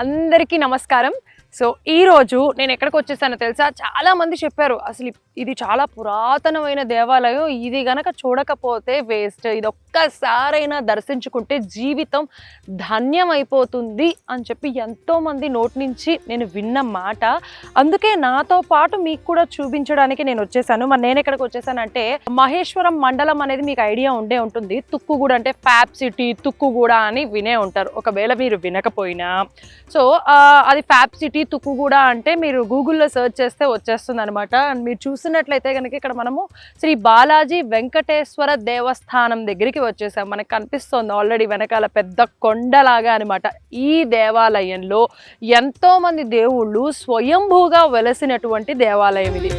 అందరికీ నమస్కారం. సో ఈ రోజు నేను ఎక్కడికి వచ్చేసానో తెలుసా? చాలామంది చెప్పారు అసలు ఇది చాలా పురాతనమైన దేవాలయం ఇది గనక చూడకపోతే వేస్ట్. ఇది ఒక్కసారైనా దర్శించుకుంటే జీవితం ధన్యమైపోతుంది అని చెప్పి ఎంతోమంది నోటి నుంచి నేను విన్న మాట. అందుకే నాతో పాటు మీకు కూడా చూపించడానికి నేను వచ్చేసాను. మరి నేను ఎక్కడికి వచ్చేసానంటే మహేశ్వరం మండలం అనేది మీకు ఐడియా ఉండే ఉంటుంది. తుక్కుగూడ అంటే ఫ్యాప్ సిటీ తుక్కుగూడ అని వినే ఉంటారు. ఒకవేళ మీరు వినకపోయినా. సో అది ఫ్యాప్ సిటీ ఈ తుక్కుగూడ అంటే మీరు గూగుల్లో సెర్చ్ చేస్తే వచ్చేస్తుంది అనమాట మీరు చూసినట్లయితే కనుక ఇక్కడ మనము శ్రీ బాలాజీ వెంకటేశ్వర దేవస్థానం దగ్గరికి వచ్చేసాం. మనకు కనిపిస్తోంది ఆల్రెడీ వెనకాల పెద్ద కొండలాగా అనమాట ఈ దేవాలయంలో ఎంతో మంది దేవుళ్ళు స్వయంభూగా వెలసినటువంటి దేవాలయం ఇది.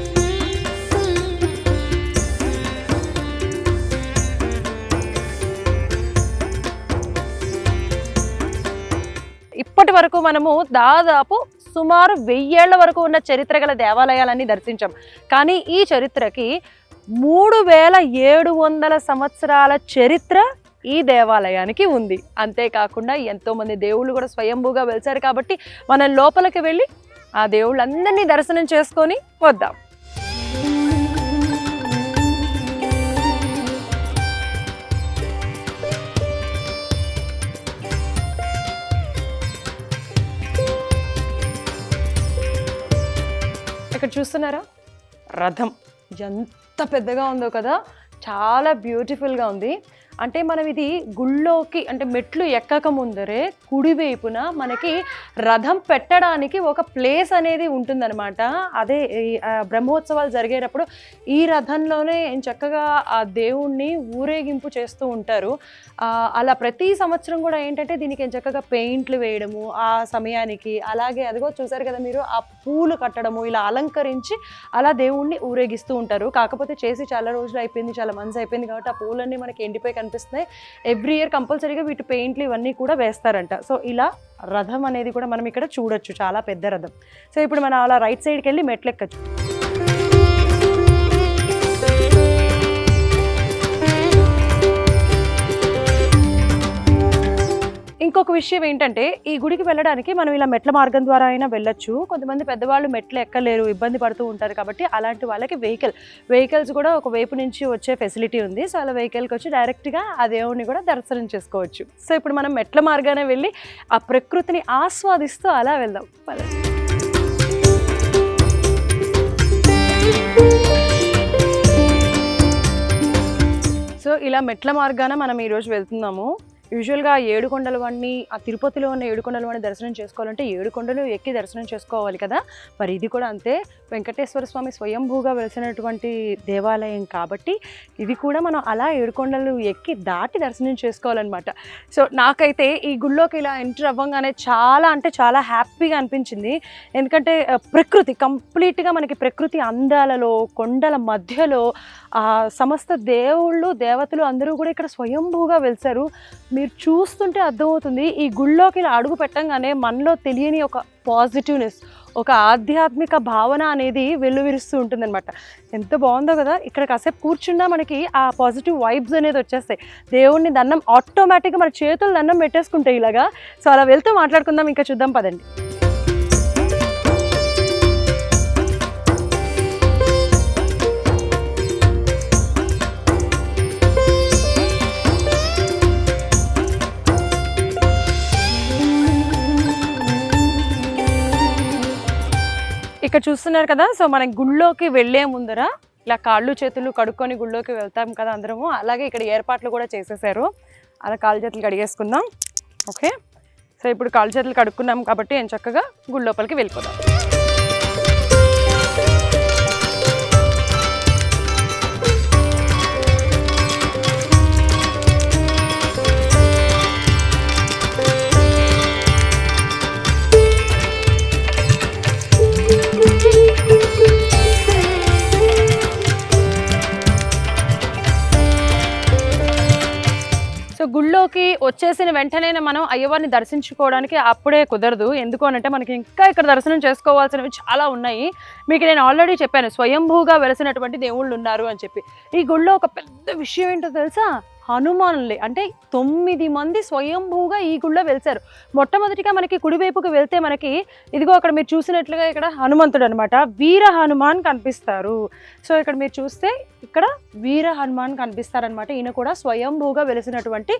ఇప్పటి వరకు మనము దాదాపు సుమారు వెయ్యేళ్ళ వరకు ఉన్న చరిత్ర గల దేవాలయాలన్నీ దర్శించాం. కానీ ఈ చరిత్రకి మూడు వేల ఏడు వందల సంవత్సరాల చరిత్ర ఈ దేవాలయానికి ఉంది. అంతేకాకుండా ఎంతోమంది దేవుళ్ళు కూడా స్వయంభూగా వెలిచారు కాబట్టి మనం లోపలికి వెళ్ళి ఆ దేవుళ్ళందరినీ దర్శనం చేసుకొని వద్దాం. ఇక్కడ చూస్తున్నారా? రథం. ఎంత పెద్దగా ఉందో కదా. చాలా బ్యూటిఫుల్గా ఉంది. అంటే మనం ఇది గుళ్ళోకి అంటే మెట్లు ఎక్కక ముందరే కుడివైపున మనకి రథం పెట్టడానికి ఒక ప్లేస్ అనేది ఉంటుందన్నమాట. అదే బ్రహ్మోత్సవాలు జరిగేటప్పుడు ఈ రథంలోనే చక్కగా ఆ దేవుణ్ణి ఊరేగింపు చేస్తూ ఉంటారు. అలా ప్రతి సంవత్సరం కూడా ఏంటంటే దీనికి చక్కగా పెయింట్లు వేయడము ఆ సమయానికి అలాగే అదిగో చూసారు కదా మీరు ఆ పూలు కట్టడము ఇలా అలంకరించి అలా దేవుణ్ణి ఊరేగిస్తూ ఉంటారు. కాకపోతే చేసి చాలా రోజులు అయిపోయింది చాలా మంత్స్ అయిపోయింది కాబట్టి ఆ పూలన్నీ మనకి ఎండిపోయి కనిపిస్తున్నాయి. ఎవ్రీ ఇయర్ కంపల్సరీగా వీటి పెయింట్లు ఇవన్నీ కూడా వేస్తారంట. సో ఇలా రథం అనేది కూడా మనం ఇక్కడ చూడొచ్చు. చాలా పెద్ద రథం. సో ఇప్పుడు మనం అలా రైట్ సైడ్కి వెళ్ళి మెట్లు ఇంకొక విషయం ఏంటంటే ఈ గుడికి వెళ్ళడానికి మనం ఇలా మెట్ల మార్గం ద్వారా అయినా వెళ్ళొచ్చు. కొంతమంది పెద్దవాళ్ళు మెట్లు ఎక్కలేరు ఇబ్బంది పడుతూ ఉంటారు కాబట్టి అలాంటి వాళ్ళకి వెహికల్ వెహికల్స్ కూడా ఒక వైపు నుంచి వచ్చే ఫెసిలిటీ ఉంది. సో అలా వెహికల్కి వచ్చి డైరెక్ట్గా ఆ దేవుడిని కూడా దర్శనం చేసుకోవచ్చు. సో ఇప్పుడు మనం మెట్ల మార్గానే వెళ్ళి ఆ ప్రకృతిని ఆస్వాదిస్తూ అలా వెళ్దాం. సో ఇలా మెట్ల మార్గాన మనం ఈరోజు వెళ్తున్నాము. యూజువల్గా ఏడుకొండల వాడిని ఆ తిరుపతిలో ఉన్న ఏడుకొండల వాడిని దర్శనం చేసుకోవాలంటే ఏడుకొండలు ఎక్కి దర్శనం చేసుకోవాలి కదా. మరి ఇది కూడా అంతే. వెంకటేశ్వర స్వామి స్వయంభూగా వెలిసినటువంటి దేవాలయం కాబట్టి ఇది కూడా మనం అలా ఏడుకొండలు ఎక్కి దాటి దర్శనం చేసుకోవాలన్నమాట. సో నాకైతే ఈ గుళ్ళోకి ఇలా ఎంటర్ అవ్వగానే చాలా అంటే చాలా హ్యాపీగా అనిపించింది. ఎందుకంటే ప్రకృతి కంప్లీట్గా మనకి ప్రకృతి అందాలలో కొండల మధ్యలో సమస్త దేవుళ్ళు దేవతలు అందరూ కూడా ఇక్కడ స్వయంభూగా వెలిసారు. మీరు చూస్తుంటే అర్థమవుతుంది ఈ గుళ్ళోకి ఇలా అడుగు పెట్టంగానే మనలో తెలియని ఒక పాజిటివ్నెస్ ఒక ఆధ్యాత్మిక భావన అనేది వెల్లువిరుస్తూ ఉంటుందన్నమాట. ఎంత బాగుందో కదా ఇక్కడ కాసేపు కూర్చున్నా మనకి ఆ పాజిటివ్ వైబ్స్ అనేది వచ్చేస్తాయి. దేవుణ్ణి దండం ఆటోమేటిక్గా మన చేతులు దండం పెట్టేసుకుంటాయి ఇలాగా. సో అలా వెళ్తూ మాట్లాడుకుందాం ఇంకా చూద్దాం పదండి. ఇక్కడ చూస్తున్నారు కదా సో మన గుళ్ళోకి వెళ్ళే ముందర ఇలా కాళ్ళు చేతులు కడుక్కొని గుళ్ళోకి వెళ్తాం కదా అందరము. అలాగే ఇక్కడ ఏర్పాట్లు కూడా చేసేసారు. అలా కాళ్ళు చేతులు కడిగేసుకుందాం. ఓకే? సో ఇప్పుడు కాళ్ళు చేతులు కడుక్కున్నాం కాబట్టి నేను చక్కగా గుడి లోపలికి వెళ్ళిపోదాం. గుళ్ళోకి వచ్చేసిన వెంటనే మనం అయ్యవారిని దర్శించుకోవడానికి అప్పుడే కుదరదు. ఎందుకు అనంటే మనకి ఇంకా ఇక్కడ దర్శనం చేసుకోవాల్సినవి చాలా ఉన్నాయి. మీకు నేను ఆల్రెడీ చెప్పాను స్వయంభూగా వెలిసినటువంటి దేవుళ్ళు ఉన్నారు అని చెప్పి. ఈ గుళ్ళో ఒక పెద్ద విషయం ఏంటో తెలుసా? హనుమానులే. అంటే తొమ్మిది మంది స్వయంభూగా ఈ గుళ్ళో వెలిచారు మొట్టమొదటిగా మనకి కుడివైపుకి వెళ్తే మనకి ఇదిగో అక్కడ మీరు చూసినట్లుగా ఇక్కడ హనుమంతుడు అనమాట వీర హనుమాన్ కనిపిస్తారు. సో ఇక్కడ మీరు చూస్తే ఇక్కడ వీర హనుమాన్ కనిపిస్తారనమాట ఈయన కూడా స్వయంభూగా వెలిసినటువంటి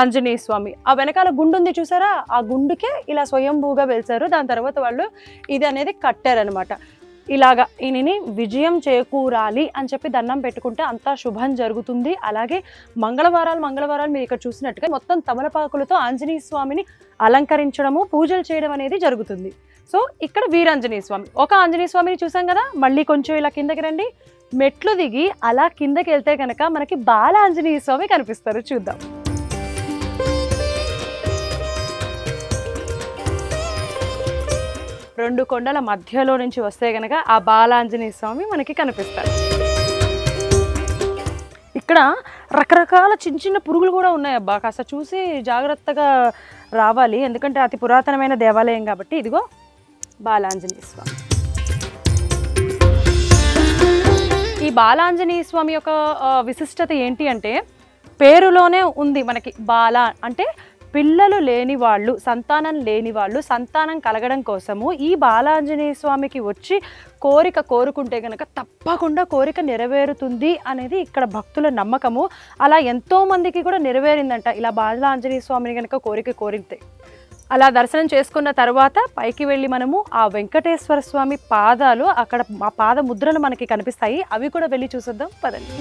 ఆంజనేయ స్వామి. ఆ వెనకాల గుండు ఉంది చూసారా? ఆ గుండుకే ఇలా స్వయంభూగా వెలిసారు దాని తర్వాత వాళ్ళు ఇది అనేది కట్టారనమాట ఇలాగా ఈయనని విజయం చేకూరాలి అని చెప్పి దండం పెట్టుకుంటే అంతా శుభం జరుగుతుంది. అలాగే మంగళవారాలు మంగళవారాలు మీరు ఇక్కడ చూసినట్టుగా మొత్తం తమలపాకులతో ఆంజనేయ స్వామిని అలంకరించడము పూజలు చేయడం అనేది జరుగుతుంది. సో ఇక్కడ వీరాంజనేయ స్వామి. ఒక ఆంజనేయ స్వామిని చూసాం కదా మళ్ళీ కొంచెం ఇలా కిందకి రండి. మెట్లు దిగి అలా కిందకి వెళ్తే కనుక మనకి బాల ఆంజనేయ స్వామి కనిపిస్తారు. చూద్దాం. రెండు కొండల మధ్యలో నుంచి వస్తే గనక ఆ బాలాంజనేయ స్వామి మనకి కనిపిస్తారు. ఇక్కడ రకరకాల చిన్న చిన్న పురుగులు కూడా ఉన్నాయి అబ్బా. కాస్త చూసి జాగ్రత్తగా రావాలి. ఎందుకంటే అతి పురాతనమైన దేవాలయం కాబట్టి ఇదిగో బాలాంజనేయ స్వామి. ఈ బాలాంజనేయ స్వామి యొక్క విశిష్టత ఏంటి అంటే పేరులోనే ఉంది మనకి బాల. అంటే పిల్లలు లేని వాళ్ళు సంతానం లేని వాళ్ళు సంతానం కలగడం కోసము ఈ బాలాంజనేయ స్వామికి వచ్చి కోరిక కోరుకుంటే కనుక తప్పకుండా కోరిక నెరవేరుతుంది అనేది ఇక్కడ భక్తుల నమ్మకము. అలా ఎంతో మందికి కూడా నెరవేరిందంట ఇలా బాలాంజనేయ స్వామిని కనుక కోరిక కోరితే. అలా దర్శనం చేసుకున్న తర్వాత పైకి వెళ్ళి మనము ఆ వెంకటేశ్వర స్వామి పాదాలు అక్కడ ఆ పాద ముద్రలు మనకి కనిపిస్తాయి. అవి కూడా వెళ్ళి చూసేద్దాం. పదండి.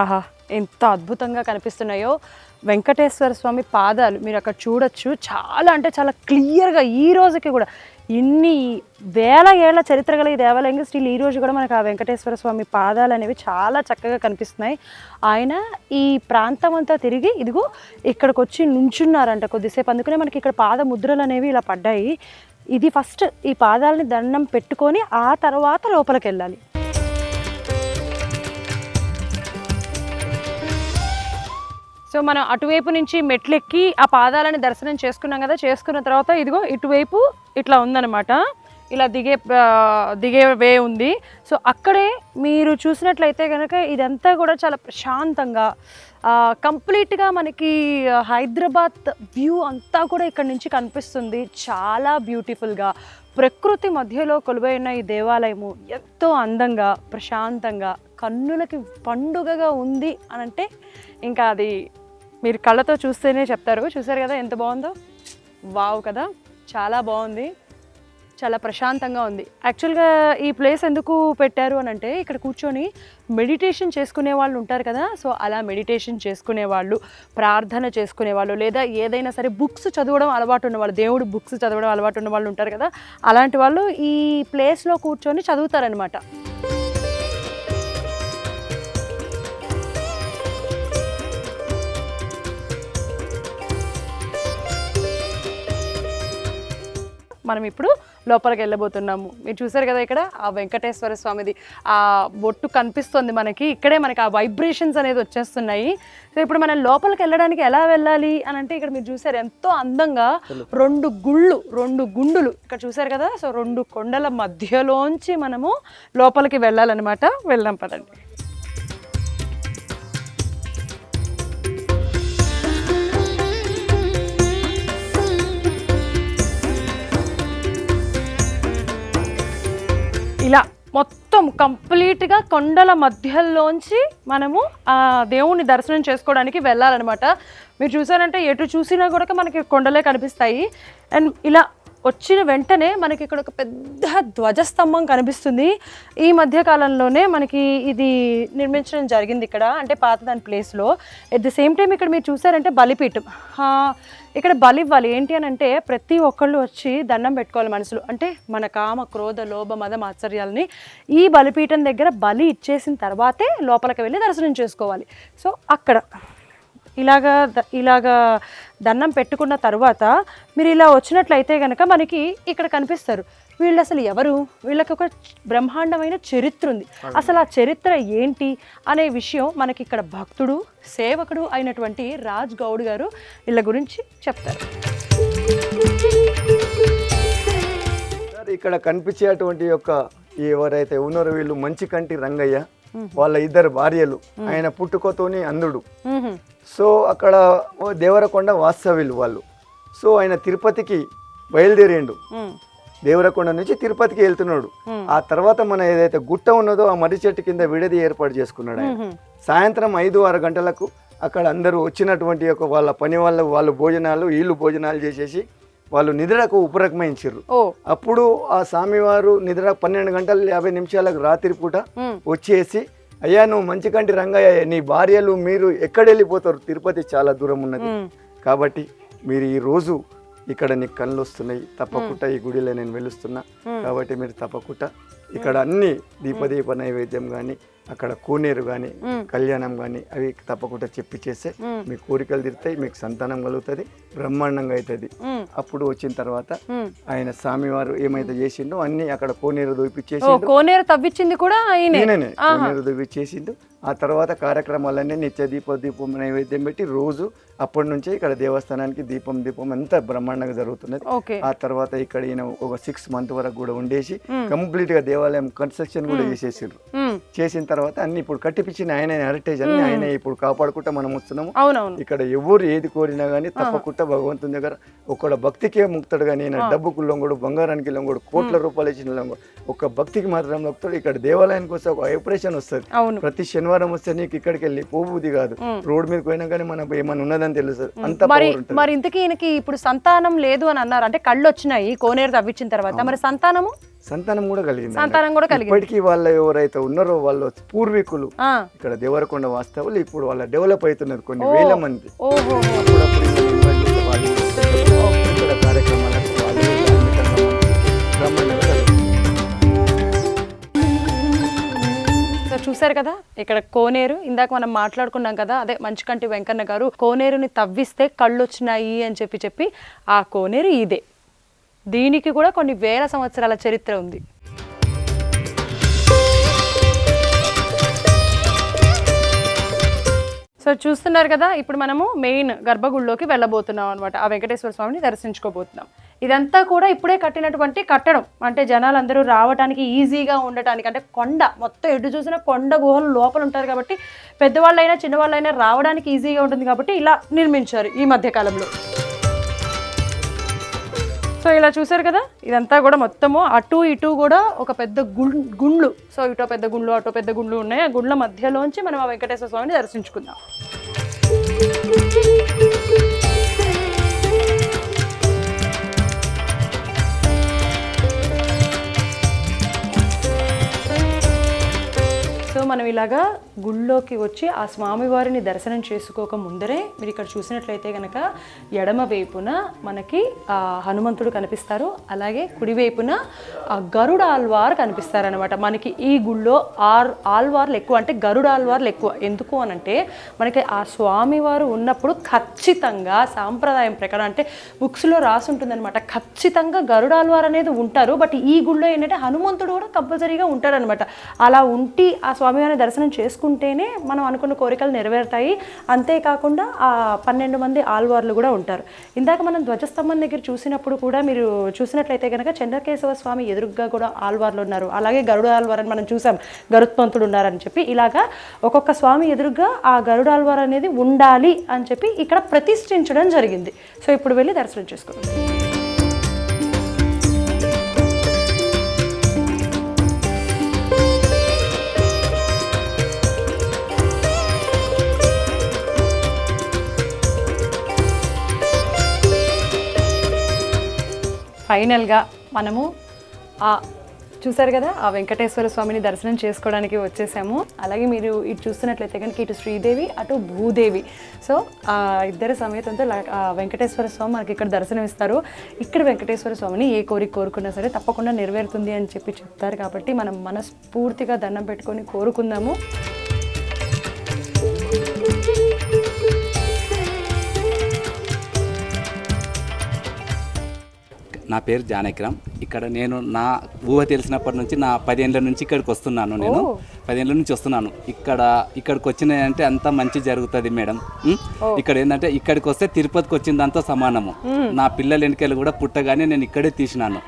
ఆహా ఎంత అద్భుతంగా కనిపిస్తున్నాయో. వెంకటేశ్వర స్వామి పాదాలు మీరు అక్కడ చూడొచ్చు. చాలా అంటే చాలా క్లియర్గా ఈ రోజుకి కూడా ఇన్ని వేల ఏళ్ళ చరిత్ర గల ఈ దేవాలయం స్టిల్ ఈ రోజు కూడా మనకు ఆ వెంకటేశ్వర స్వామి పాదాలు అనేవి చాలా చక్కగా కనిపిస్తున్నాయి. ఆయన ఈ ప్రాంతం అంతా తిరిగి ఇదిగో ఇక్కడికి వచ్చి నుంచున్నారంట కొద్దిసేపు. అందుకనే మనకి ఇక్కడ పాద ముద్రలు అనేవి ఇలా పడ్డాయి. ఇది ఫస్ట్ ఈ పాదాలని దండం పెట్టుకొని ఆ తర్వాత లోపలికి వెళ్ళాలి. సో మనం అటువైపు నుంచి మెట్లెక్కి ఆ పాదాలని దర్శనం చేసుకున్నాం కదా చేసుకున్న తర్వాత ఇదిగో ఇటువైపు ఇట్లా ఉందన్నమాట. ఇలా దిగే దిగే వే ఉంది. సో అక్కడే మీరు చూసినట్లయితే కనుక ఇదంతా కూడా చాలా ప్రశాంతంగా కంప్లీట్గా మనకి హైదరాబాద్ వ్యూ అంతా కూడా ఇక్కడ నుంచి కనిపిస్తుంది. చాలా బ్యూటిఫుల్గా. ప్రకృతి మధ్యలో కొలువైన ఈ దేవాలయము ఎంతో అందంగా ప్రశాంతంగా కన్నులకి పండుగగా ఉంది అని అంటే ఇంకా అది మీరు కళ్ళతో చూస్తేనే చెప్తారు. చూసారు కదా ఎంత బాగుందో? వావ్ కదా. చాలా బాగుంది. చాలా ప్రశాంతంగా ఉంది. యాక్చువల్గా ఈ ప్లేస్ ఎందుకు పెట్టారు అని అంటే ఇక్కడ కూర్చొని మెడిటేషన్ చేసుకునే వాళ్ళు ఉంటారు కదా. సో అలా మెడిటేషన్ చేసుకునే వాళ్ళు ప్రార్థన చేసుకునే వాళ్ళు లేదా ఏదైనా సరే బుక్స్ చదవడం అలవాటు ఉన్న వాళ్ళు దేవుడు బుక్స్ చదవడం అలవాటు ఉన్న వాళ్ళు ఉంటారు కదా. అలాంటి వాళ్ళు ఈ ప్లేస్లో కూర్చొని చదువుతారనమాట మనం ఇప్పుడు లోపలికి వెళ్ళబోతున్నాము. మీరు చూసారు కదా ఇక్కడ ఆ వెంకటేశ్వర స్వామిది. ఆ బొట్టు కనిపిస్తుంది మనకి. ఇక్కడే మనకి ఆ వైబ్రేషన్స్ అనేది వచ్చేస్తున్నాయి. సో ఇప్పుడు మనం లోపలికి వెళ్ళడానికి ఎలా వెళ్ళాలి అని అంటే ఇక్కడ మీరు చూసారు ఎంతో అందంగా రెండు గుళ్ళు రెండు గుండులు. ఇక్కడ చూసారు కదా? సో రెండు కొండల మధ్యలోంచి మనము లోపలికి వెళ్ళాలన్నమాట. వెళ్దాం పదండి. ఇలా మొత్తం కంప్లీట్గా కొండల మధ్యలోంచి మనము ఆ దేవుని దర్శనం చేసుకోవడానికి వెళ్ళాలన్నమాట. మీరు చూసారంటే ఎటు చూసినా కూడా మనకి కొండలే కనిపిస్తాయి. అండ్ ఇలా వచ్చిన వెంటనే మనకి ఇక్కడ ఒక పెద్ద ధ్వజస్తంభం కనిపిస్తుంది. ఈ మధ్య కాలంలోనే మనకి ఇది నిర్మించడం జరిగింది ఇక్కడ అంటే పాత దాని ప్లేస్లో. ఎట్ ద సేమ్ టైం ఇక్కడ మీరు చూసారంటే బలిపీఠం. ఇక్కడ బలి ఇవ్వాలి ఏంటి అని అంటే ప్రతి ఒక్కళ్ళు వచ్చి దండం పెట్టుకోవాలి మనసులు. అంటే మన కామ క్రోధ లోభ మద ఆశ్చర్యాలని ఈ బలిపీఠం దగ్గర బలి ఇచ్చేసిన తర్వాతే లోపలికి వెళ్ళి దర్శనం చేసుకోవాలి. సో అక్కడ ఇలాగా ఇలాగా దండం పెట్టుకున్న తర్వాత మీరు ఇలా వచ్చినట్లయితే కనుక మనకి ఇక్కడ కనిపిస్తారు. వీళ్ళు అసలు ఎవరు? వీళ్ళకి ఒక బ్రహ్మాండమైన చరిత్ర ఉంది. అసలు ఆ చరిత్ర ఏంటి అనే విషయం మనకి ఇక్కడ భక్తుడు సేవకుడు అయినటువంటి రాజ్ గౌడ్ గారు వీళ్ళ గురించి చెప్తారు. సార్ ఇక్కడ కనిపించేటువంటి యొక్క ఎవరైతే ఉన్నారో వీళ్ళు మంచి కంటి రంగయ్య వాళ్ళ ఇద్దరు భార్యలు ఆయన పుట్టుకతోని మ్హూ. సో అక్కడ దేవరకొండ వాస్తవ్యులు వాళ్ళు. సో ఆయన తిరుపతికి బయలుదేరిండు. దేవరకొండ నుంచి తిరుపతికి వెళ్తున్నాడు. ఆ తర్వాత మన ఏదైతే గుట్ట ఉన్నదో ఆ మర్రి చెట్టు కింద విడది ఏర్పాటు చేసుకున్నాడు ఆయన. సాయంత్రం ఐదు ఆరు గంటలకు అక్కడ అందరూ వచ్చినటువంటి యొక్క వాళ్ళ పని వాళ్ళ వాళ్ళు భోజనాలు వీళ్ళు భోజనాలు చేసేసి వాళ్ళు నిద్రకు ఉపరకమించారు అప్పుడు ఆ స్వామివారు నిద్ర పన్నెండు గంటల యాభై నిమిషాలకు రాత్రి పూట. వచ్చేసి అయ్యా నువ్వు మంచి కంటి రంగయ్య నీ భార్యలు మీరు ఎక్కడ వెళ్ళిపోతారు తిరుపతి చాలా దూరం ఉన్నది. కాబట్టి మీరు ఈ రోజు ఇక్కడ నీకు కళ్ళు వస్తున్నాయి తప్పకుండా ఈ గుడిలో నేను వెలుస్తున్నా. కాబట్టి మీరు తప్పకుండా ఇక్కడ అన్ని దీపదీప నైవేద్యం కానీ అక్కడ కోనేరు కానీ. కళ్యాణం కానీ అవి తప్పకుండా చెప్పి చేస్తే మ్. కోరికలు తీరుతాయి మీకు సంతానం కలుగుతుంది బ్రహ్మాండంగా అవుతుంది. అప్పుడు వచ్చిన తర్వాత. ఆయన స్వామివారు ఏమైతే చేసిండో అన్ని అక్కడ కోనేరు ఓ దూపిచ్చేసిండు కోనేరు తవ్వించింది కూడా నేనే. కోనేరు దూపిచ్చేసిండు ఆ తర్వాత కార్యక్రమాలన్నీ నిత్య దీప దీపం నైవేద్యం పెట్టి రోజు అప్పటి నుంచే ఇక్కడ దేవస్థానానికి దీపం దీపం అంతా బ్రహ్మాండంగా జరుగుతున్నది ఆ తర్వాత ఇక్కడ ఈయన ఒక సిక్స్ మంత్ వరకు కూడా ఉండేసి. కంప్లీట్గా దేవాలయం కన్స్ట్రక్షన్ కూడా చేసేసారు. చేసిన తర్వాత అన్ని ఇప్పుడు కట్టిపించిన ఆయన హెరిటేజ్ అన్ని ఆయన ఇప్పుడు కాపాడుకుంటా మనం వస్తున్నాము. అవునవును. ఇక్కడ ఎవరు ఏది కోరినా గానీ తప్పకుండా భగవంతుని దగ్గర ఒక్కడ భక్తికే ముక్తాడు కానీ ఈయన డబ్బుకు లొంగడు బంగారానికి లొంగడు కోట్ల రూపాయలు ఇచ్చిన లొంగడు ఒక భక్తికి మాత్రం లొక్కుతాడు ఇక్కడ దేవాలయానికి వస్తే ఒక వైబ్రేషన్ వస్తుంది. అవును. ప్రతి శనివారం వస్తే నీకు ఇక్కడికి వెళ్ళి పోబుది కాదు. రోడ్ మీద పోయినా కానీ మనకు ఏమైనా ఉన్నదని తెలుస్తుంది. అంత మరి ఇంతకీ ఈయనకి ఇప్పుడు సంతానం లేదు అని అన్నారు. అంటే కళ్ళు వచ్చినాయి కోనేరు తవ్వించిన తర్వాత. మరి సంతానము? సంతానం కూడా కలిగింది సంతానం కూడా కలిగింది. ఇప్పటికీ వాళ్ళ ఎవరైతే ఉన్నారో వాళ్ళ పూర్వీకులు ఇక్కడ దేవరకొండ వాస్తవులు ఇప్పుడు వాళ్ళ డెవలప్ అవుతున్నారు కొన్ని వేల మంది. కార్యక్రమాలకు చూసారు కదా? ఇక్కడ కోనేరు ఇందాక మనం మాట్లాడుకున్నాం కదా అదే మంచుకంటి వెంకన్న గారు కోనేరుని తవ్విస్తే కళ్ళు వచ్చినాయి అని చెప్పి చెప్పి ఆ కోనేరు ఇదే. దీనికి కూడా కొన్ని వేల సంవత్సరాల చరిత్ర ఉంది. సో చూస్తున్నారు కదా ఇప్పుడు మనము మెయిన్ గర్భగుడిలోకి వెళ్ళబోతున్నాం అనమాట ఆ వెంకటేశ్వర స్వామిని దర్శించుకోబోతున్నాం. ఇదంతా కూడా ఇప్పుడే కట్టినటువంటి కట్టడం. అంటే జనాలందరూ రావడానికి ఈజీగా ఉండటానికి అంటే కొండ మొత్తం ఎటు చూసినా కొండ గుహలు లోపల ఉంటారు కాబట్టి పెద్దవాళ్ళైనా చిన్నవాళ్ళైనా రావడానికి ఈజీగా ఉంటుంది కాబట్టి ఇలా నిర్మించారు ఈ మధ్యకాలంలో. సో ఇలా చూసారు కదా? ఇదంతా కూడా మొత్తము అటు ఇటు కూడా ఒక పెద్ద గుండ్లు. సో ఇటో పెద్ద గుండ్లు అటో పెద్ద గుండ్లు ఉన్నాయి. ఆ గుండ్ల మధ్యలోంచి మనం ఆ వెంకటేశ్వర స్వామిని దర్శించుకుందాం. మనం ఇలాగా గుళ్ళోకి వచ్చి ఆ స్వామివారిని దర్శనం చేసుకోక ముందరే మీరు ఇక్కడ చూసినట్లయితే కనుక ఎడమ వైపున మనకి ఆ హనుమంతుడు కనిపిస్తారు. అలాగే కుడివైపున ఆ గరుడ ఆల్వార్ కనిపిస్తారనమాట మనకి ఈ గుళ్ళో ఆర్ ఆల్వార్లు ఎక్కువ అంటే గరుడ ఆల్వార్లు ఎక్కువ. ఎందుకు అనంటే మనకి ఆ స్వామివారు ఉన్నప్పుడు ఖచ్చితంగా సాంప్రదాయం ప్రకారం అంటే బుక్స్లో రాసి ఉంటుందన్నమాట ఖచ్చితంగా గరుడాల్వార్ అనేది ఉంటారు. బట్ ఈ గుళ్ళో ఏంటంటే హనుమంతుడు కూడా కంపల్సరీగా ఉంటాడనమాట అలా ఉంటి ఆ స్వామి స్వామివారిని దర్శనం చేసుకుంటేనే మనం అనుకున్న కోరికలు నెరవేరుతాయి. అంతేకాకుండా ఆ పన్నెండు మంది ఆల్వార్లు కూడా ఉంటారు. ఇందాక మనం ధ్వజస్తంభం దగ్గర చూసినప్పుడు కూడా మీరు చూసినట్లయితే కనుక చంద్రకేశవ స్వామి ఎదురుగ్గా కూడా ఆల్వార్లు ఉన్నారు. అలాగే గరుడ ఆల్వార్ అని మనం చూసాం. గరుత్మంతుడు ఉన్నారని చెప్పి ఇలాగా ఒక్కొక్క స్వామి ఎదురుగా ఆ గరుడ ఆల్వార్ అనేది ఉండాలి అని చెప్పి ఇక్కడ ప్రతిష్ఠించడం జరిగింది. సో ఇప్పుడు వెళ్ళి దర్శనం చేసుకుందాం. ఫైనల్గా మనము ఆ చూసారు కదా ఆ వెంకటేశ్వర స్వామిని దర్శనం చేసుకోవడానికి వచ్చేసాము. అలాగే మీరు ఇటు చూస్తున్నట్లయితే కనుక ఇటు శ్రీదేవి అటు భూదేవి. సో ఆ ఇద్దరి సమేతంతో ఆ వెంకటేశ్వర స్వామి మనకి ఇక్కడ దర్శనం ఇస్తారు. ఇక్కడ వెంకటేశ్వర స్వామిని ఏ కోరిక కోరుకున్నా సరే తప్పకుండా నెరవేరుతుంది అని చెప్పి చెప్తారు కాబట్టి మనం మనస్ఫూర్తిగా దండం పెట్టుకొని కోరుకుందాము. నా పేరు జానకిరామ్. ఇక్కడ నేను నా ఊహ తెలిసినప్పటి నుంచి నా పదేళ్ళ నుంచి ఇక్కడికి వస్తున్నాను నేను. పదేళ్ళ నుంచి వస్తున్నాను. ఇక్కడ ఇక్కడికి వచ్చినాయంటే అంతా మంచి జరుగుతుంది మేడం? ఇక్కడ ఏంటంటే ఇక్కడికి వస్తే తిరుపతికి వచ్చిందంతా సమానము. నా పిల్లల వెనకాల కూడా పుట్టగానే నేను ఇక్కడే తీసినాను.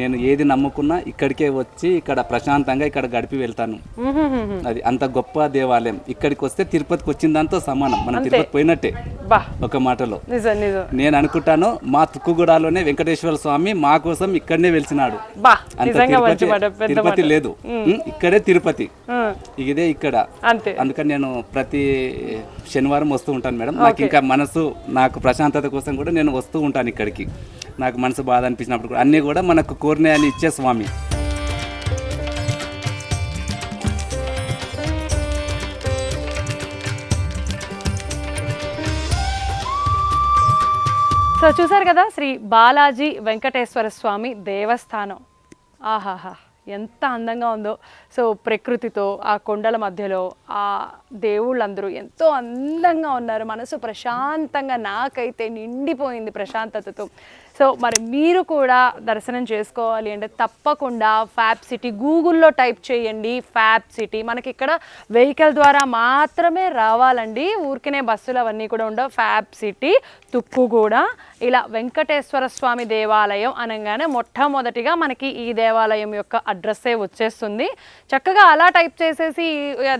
నేను ఏది నమ్ముకున్నా ఇక్కడికే వచ్చి ఇక్కడ ప్రశాంతంగా ఇక్కడ గడిపి వెళ్తాను. అది అంత గొప్ప దేవాలయం. ఇక్కడికి వస్తే తిరుపతికి వచ్చిందంతా సమానం. మనం తిరుపతి పోయినట్టే. ఒక మాటలో. నేను అనుకుంటాను మా తుక్కుగూడలోనే వెంకటేశ్వర స్వామి మా కోసం ఇక్కడనే వెలిసినాడు. తిరుపతి లేదు. ఇక్కడే తిరుపతి. ఇదే ఇక్కడ. అంతే. అందుకని నేను ప్రతి శనివారం వస్తూ ఉంటాను మేడం. నాకు ఇంకా మనసు నాకు ప్రశాంతత కోసం కూడా నేను వస్తూ ఉంటాను ఇక్కడికి. నాకు మనసు బాధ అనిపించినప్పుడు కూడా. అన్నీ కూడా మనకు కోరినాయని ఇచ్చే స్వామి. సో చూసారు కదా శ్రీ బాలాజీ వెంకటేశ్వర స్వామి దేవస్థానం. ఆహాహా ఎంత అందంగా ఉందో. సో ప్రకృతితో ఆ కొండల మధ్యలో ఆ దేవుళ్ళందరూ ఎంతో అందంగా ఉన్నారు. మనసు ప్రశాంతంగా నాకైతే నిండిపోయింది ప్రశాంతతతో. సో మరి మీరు కూడా దర్శనం చేసుకోవాలి అంటే తప్పకుండా ఫ్యాబ్ సిటీ గూగుల్లో టైప్ చేయండి ఫ్యాబ్ సిటీ మనకి ఇక్కడ వెహికల్ ద్వారా మాత్రమే రావాలండి. ఊరికనే బస్సులు అవన్నీ కూడా ఉండవు. ఫ్యాబ్ సిటీ తుక్కు కూడా. ఇలా వెంకటేశ్వర స్వామి దేవాలయం అనగానే మొట్టమొదటిగా మనకి ఈ దేవాలయం యొక్క అడ్రస్సే వచ్చేస్తుంది. చక్కగా అలా టైప్ చేసేసి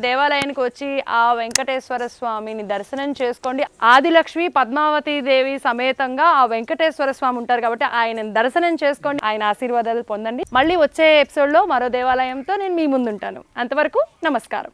దేవాలయానికి వచ్చి ఆ వెంకటేశ్వర స్వామిని దర్శనం చేసుకోండి. ఆదిలక్ష్మి పద్మావతి దేవి సమేతంగా ఆ వెంకటేశ్వర స్వామి ఉంటారు కాబట్టి ఆయన దర్శనం చేసుకోండి ఆయన ఆశీర్వాదాలు పొందండి. మళ్ళీ వచ్చే ఎపిసోడ్లో మరో దేవాలయంతో నేను మీ ముందుంటాను. అంతవరకు నమస్కారం.